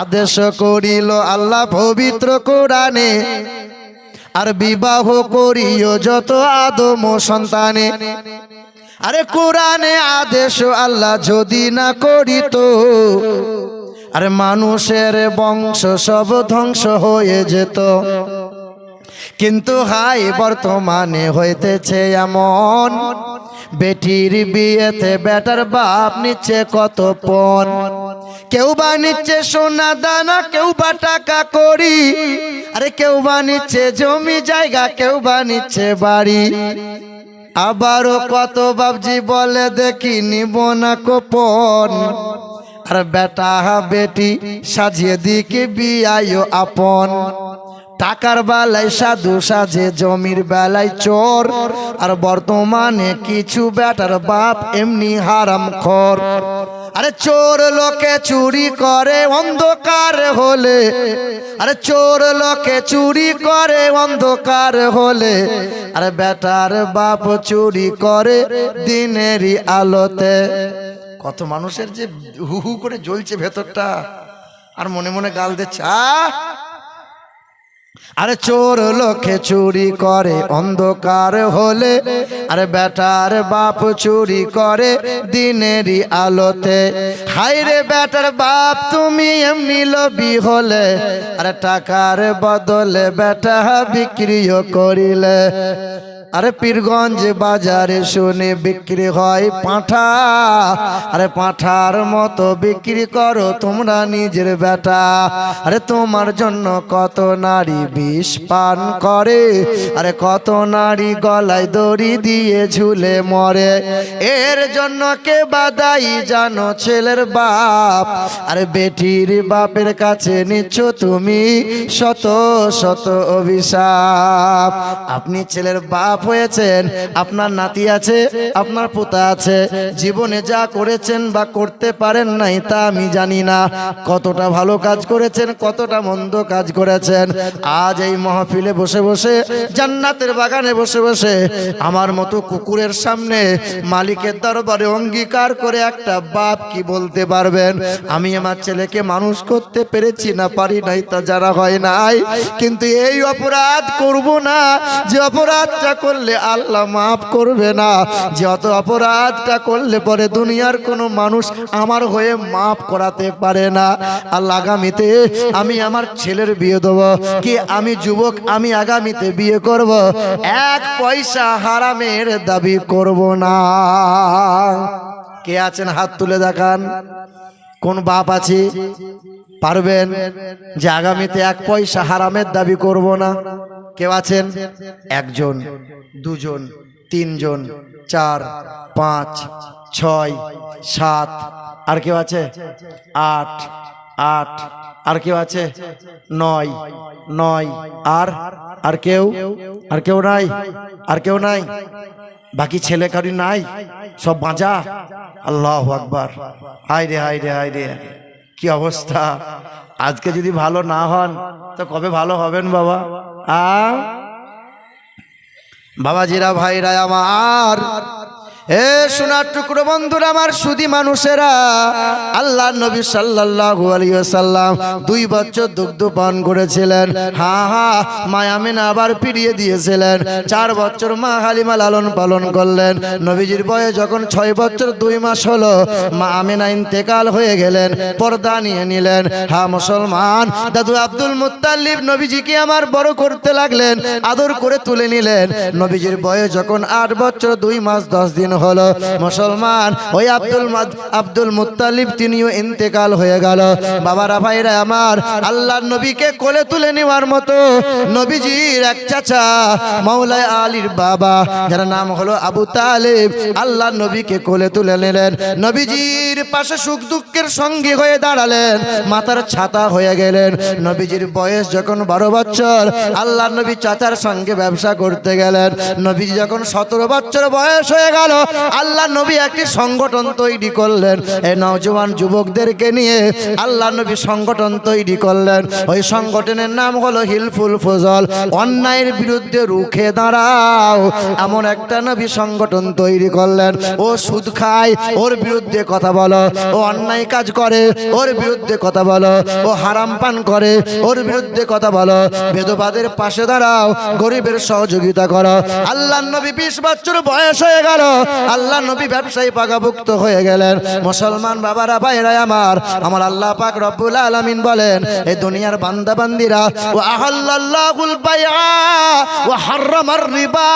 আদেশ করিল আল্লাহ পবিত্র কোরআনে, আর বিবাহ করিও যত আদম সন্তানে। আরে কোরআনে আদেশ আল্লাহ যদি না করিত, আরে মানুষের বংশ সব ধ্বংস হয়ে যেত। কিন্তু হাই, বর্তমানে হইতেছে এমন, বেটির বিয়েতে বেটার বাপ নিচ্ছে কত পণ। কেউ বা নিচ্ছে সোনা দানা, কেউ বা টাকা করি আরে কেউ বা নিচ্ছে জমি জায়গা, কেউ বা নিচ্ছে বাড়ি। আবারও কত বাবজি বলে, দেখি নিব না কোপন। আর বেটা, বেটি, সাজিয়ে দিকে বিয়ায় আপন। টাকার বেলায় সাধু সাজে, জমির বেলায় চোর। আর বর্তমানে কিছু বেটার বাপ এমনি হারাম খর আরে চোর লোকে চুরি করে অন্ধকার হলে। আরে চোর লোকে চুরি করে অন্ধকার হলে। আরে বেটার বাপ চুরি করে দিনেরই আলোতে। কত মানুষের যে হু হু করে জ্বলছে ভেতরটা। আর মনে মনে গাল দিচ্ছে, আহ! আরে চোর লোকে চুরি করে, অন্ধকার হলে, আরে বেটার বাপ চুরি করে দিনেরই আলোতে। হাই রে বেটার বাপ, তুমি এমনি লবি হলে, আরে টাকার বদলে বেটা বিক্রিও করিলে। আরে পীরগঞ্জ বাজারে শুনে বিক্রি হয় পাঁঠা। আরে পাঁঠার মতো বিক্রি করো তোমরা নিজের বেটা। আরে তোমার জন্য কত নারী বিষ পান করে। আরে কত নারী গলায় দড়ি দিয়ে ঝুলে মরে। এর জন্য কে বাদাই জানো ছেলের বাপ। আরে বেটির বাপের কাছে নিচ্ছ তুমি শত শত অভিশাপ। আপনি ছেলের বাপ হয়েছেন। আপনার নাতি আছে, আপনার পোতা আছে। জীবনে যা করেছেন বা করতে পারেন নাই তা আমি জানি না। কতটা ভালো কাজ করেছেন, কতটা মন্দ কাজ করেছেন। আজ এই মহফিলে বসে বসে, জান্নাতের বাগানে বসে বসে, আমার মতো কুকুরের সামনে মালিকের দরবারে অঙ্গীকার করে একটা বাপ কি বলতে পারবেন? আমি আমার ছেলেকে মানুষ করতে পেরেছি না পারি নাই তা যারা হয় নাই। কিন্তু এই অপরাধ করব না। যে অপরাধটা করলে আল্লাহ মাফ করবে না। যে অত অপরাধটা করলে পরে দুনিয়ার কোনো মানুষ আমার হয়ে মাফ করাতে পারে না। আল্লাহ আগামীতে আমি আমার ছেলের বিয়ে দেব। কি আমি যুবক, আমি আগামীতে বিয়ে করব। এক পয়সা হারামের দাবি করব না। কে আছেন? হাত তুলে দেখান। কোন বাপ আছে? পারবেন যে আগামীতে এক পয়সা হারামের দাবি করব না। কেউ আছেন? একজন, দুজন, তিনজন, চার, পাঁচ, ছয়, সাত, আর কেউ আছে? আট আট, আর কেউ আছে? নয় নয়, আর আর কেউ? আর কেউ নাই? আর কেউ নাই? বাকি ছেলে কারি নাই? সব বাঁচা? আল্লাহ আকবার। হাই রে হাই রে হাই রে। কি অবস্থা? আজকে যদি ভালো না হন, তো কবে ভালো হবেন বাবা? আ? বাবাজিরা ভাইরা আমার এ সোনার টুকরো বন্ধুরা আমার সুদি মানুষেরা, আল্লাহ নবী সাল্লাল্লাহু আলাইহি সাল্লাম দুই বছর দুগ্ধ পান করেছিলেন। হা হা মায়ামিন আবার ফিরিয়ে দিয়েছিলেন। চার বছর মা হালিমা লালন পালন করলেন। নবীজির বয়স যখন ছয় বছর দুই মাস হলো, মা আমিনা ইন্তেকাল হয়ে গেলেন, পর্দা নিয়ে নিলেন। হা, মুসলমান, দাদু আব্দুল মুত্তালিব নবীজিকে আমার বড় করতে লাগলেন, আদর করে তুলে নিলেন। নবীজির বয়স যখন আট বছর দুই মাস দশ দিন হলো মুসলমান। ওই আব্দুল আব্দুল মুত্তালিব তিনিও ইন্তেকাল হয়ে গেল। বাবারা, ভাইরা আমার আল্লাহ নবীকে কোলে তুলে নেওয়ার মতো নবীজির এক চাচা, মাওলায় আলীর বাবা, যার নাম হলো আবু তালেব। আল্লাহ নবীকে কোলে তুলে নিলেন। নবীজির পাশে সুখ দুঃখের সঙ্গী হয়ে দাঁড়ালেন। মাথার ছাতা হয়ে গেলেন। নবীজির বয়স যখন বারো বছর আল্লাহ নবী চাচার সঙ্গে ব্যবসা করতে গেলেন। নবীজি যখন সতেরো বছর বয়স হয়ে গেল আল্লাহ নবী একটি সংগঠন তৈরি করলেন। এই নওজোয়ান যুবকদেরকে নিয়ে আল্লাহ নবী সংগঠন তৈরি করলেন। ওই সংগঠনের নাম হলো হিলফুল ফজল। অন্যায়ের বিরুদ্ধে রুখে দাঁড়াও। এমন একটা নবী সংগঠন তৈরি করলেন। ও সুদ খায়, ওর বিরুদ্ধে কথা বলো। ও অন্যায় কাজ করে, ওর বিরুদ্ধে কথা বলো। ও হারাম পান করে, ওর বিরুদ্ধে কথা বলো। বেদবাদের পাশে দাঁড়াও, গরিবের সহযোগিতা করো। আল্লাহ নবী বিশ বছর বয়স হয়ে গেল। আল্লাহ নবী ব্যবসায়ী পাকাভুক্ত হয়ে গেলেন। মুসলমান বাবারা ভাইরা আমার আমার আল্লাহ পাক রব্বুল আলামিন বলেন, এই দুনিয়ার বান্দা বান্দিরা ও আহাল্লাহুল ও হাররামার রিবা।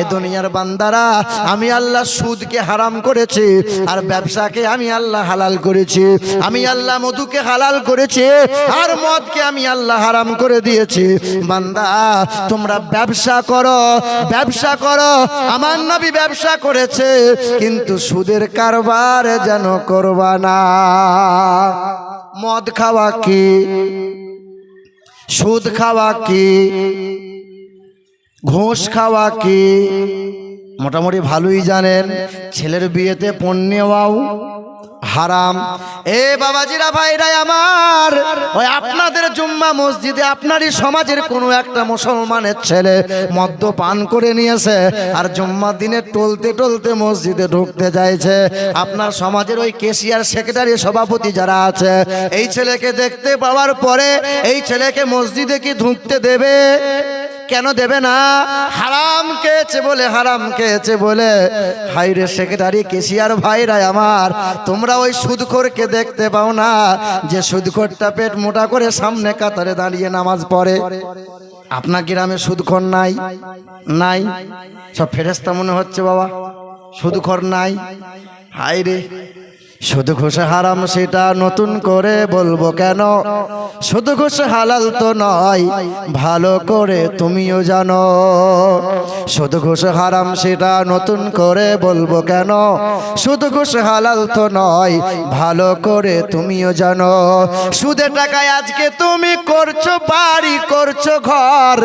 এই দুনিয়ার বান্দারা, আমি আল্লাহ সুদকে হারাম করেছি, আর ব্যবসাকে আমি আল্লাহ হালাল করেছি, আমি আল্লাহ মধুকে হালাল করেছি, আর মদকে আমি আল্লাহ হারাম করে দিয়েছি। বান্দা, তোমরা ব্যবসা করো ব্যবসা করো আমার নবী ব্যবসা করেছে, কিন্তু সুদের কারবার যেন করবা না। মদ খাওয়া কি? সুদ খাওয়া কি? ঘোষ খাওয়া কি? মোটামুটি ভালোই জানেন, ছেলের বিয়েতে পণ্যেও হারাম। এ বাবাজিরা ভাইরাই আমার। ওই আপনাদের জুম্মা মসজিদে আপনারই সমাজের কোনো একটা মুসলমানের ছেলে মদ্য পান করে নিয়েছে আর জুম্মা দিনে টলতে টলতে মসজিদে ঢুকতে চাইছে আপনার সমাজের ওই কেশিয়ার সেক্রেটারি সভাপতি যারা আছে, এই ছেলেকে দেখতে পাওয়ার পরে এই ছেলেকে মসজিদে কি ঢুকতে দেবে? কেন দেবে না? হারাম খেয়েছে বলে, হারাম খেয়েছে বলে। হাইরে সেক্রেটারি, কেশিয়ার ভাইরা আমার, তোমরা ওই সুদখোরকে দেখতে পাও না, যে সুদখোরটা পেট মোটা করে সামনে কাতারে দাঁড়িয়ে নামাজ পড়ে। আপনার গ্রামে সুদখোর নাই? নাই? সব ফেরেস্তা মনে হচ্ছে বাবা, সুদখোর নাই? হাইরে শুধু ঘুষ হারাম সেটা নতুন করে বলব কেন? শুধু ঘুষ হালাল তো নয়, ভালো করে তুমিও জানো। শুধু ঘুষ হারাম সেটা নতুন করে বলব কেন? শুধু ঘুষ হালাল তো নয়, ভালো করে তুমিও জানো। সুদে টাকায় আজকে তুমি করছ বাড়ি, করছ ঘর।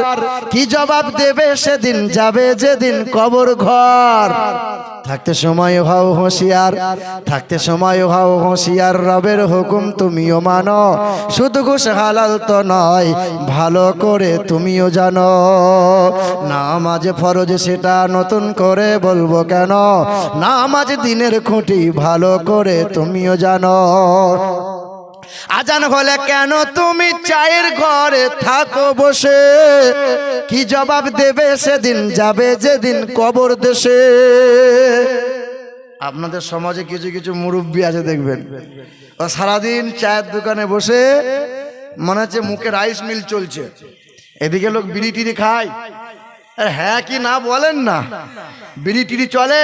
কি জবাব দেবে সেদিন যাবে যেদিন কবর ঘর। থাকতে সময় হও হুঁশিয়ার, থাকতে সময় হও হুঁশিয়ার, রবের হুকুম তুমিও মানো। শুধু ঘুষ হালাল তো নয়, ভালো করে তুমিও জানো। নামাজ ফরজ সেটা নতুন করে বলব কেন? নামাজ দিনের খুঁটি ভালো করে তুমিও জানো। আজান হলে কেন তুমি চায়ের ঘরে থাকো বসে? কি জবাব দেবে সেদিন যাবে যেদিন কবর দেশে? আপনাদের সমাজে কিছু কিছু মুরব্বী আছে, দেখবেন। ও সারাদিন চায়ের দোকানে বসে মনে হচ্ছে মুখে রাইস মিল চলছে। এদিকে লোক বিড়ি টিড়ি খায়। হ্যাঁ কি না বলেন না। বিড়ি টিড়ি চলে।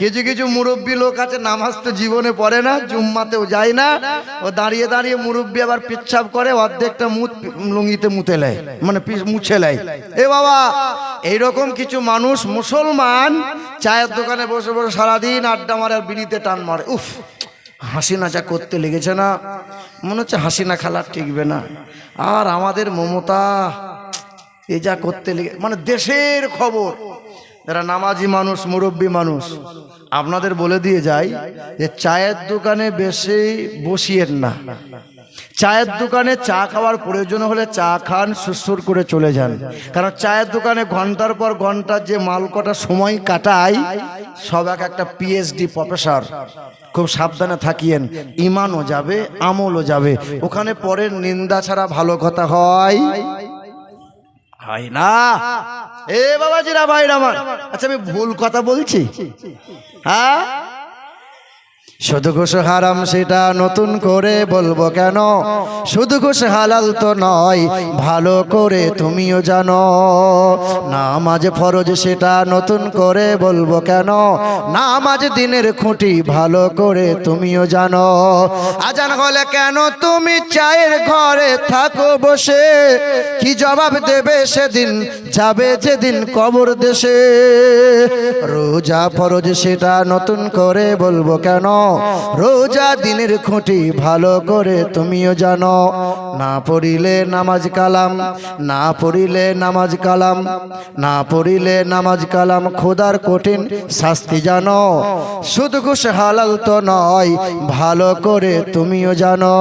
কিছু কিছু মুরব্বী লোক আছে, নামাজ তো জীবনে পড়ে না, জুম্মাতেও যায় না। ও দাঁড়িয়ে দাঁড়িয়ে মুরব্বী আবার পেচ্ছাপ করে, অর্ধেকটা মুত লুঙ্গিতে মুতে নেয় মানে মুছে নেয়। এ বাবা, এইরকম কিছু মানুষ মুসলমান, চায়ের দোকানে বসে বসে সারাদিন আড্ডা মারে আর বিড়িতে টান মারে। উফ হাসি নাচা করতে লেগেছে না, মনে হচ্ছে হাসি না খেলা টিকবে না। আর আমাদের মমতা, এ যা করতে লেগে মানে দেশের খবর। যারা নামাজি মানুষ, মুরব্বী মানুষ। আপনাদের বলে দিয়ে যাই যে চায়ের দোকানে বেশি বসিয়েন না। চায়ের দোকানে চা খাওয়ার প্রয়োজন হলে চা খান সুসুর করে চলে যান। কারণ চায়ের দোকানে ঘণ্টার পর ঘণ্টার যে মাল কটা সময় কাটায়, সব এক একটা পিএইচডি প্রফেসর খুব সাবধানে থাকিয়েন। ইমানও যাবে, আমলও যাবে। ওখানে পরের নিন্দা ছাড়া ভালো কথা হয়। হয় না। এ বাবাজিরা ভাইরা আমার। আচ্ছা আমি ভুল কথা বলছি? হ্যাঁ? শুধু ঘুষ হারাম সেটা নতুন করে বলব কেন? শুধু ঘুষ হালাল তো নয়, ভালো করে তুমিও জানো। নামাজ ফরজ সেটা নতুন করে বলব কেন? নামাজ দিনের খুঁটি ভালো করে তুমিও জানো। আজান হলে কেন তুমি চায়ের ঘরে থাকো বসে? কি জবাব দেবে সেদিন? যাবে যেদিন কবর দেশে। রোজা ফরজ সেটা নতুন করে বলব কেন? রোজা দিনের খুঁটি ভালো করে তুমিও জানো। না পড়িলে নামাজ কালাম, না পড়িলে নামাজ কালাম, না পড়িলে নামাজ কালাম খোদার কঠিন শাস্তি জানো। শুধু খুশ হালাল তো নয়, ভালো করে তুমিও জানো।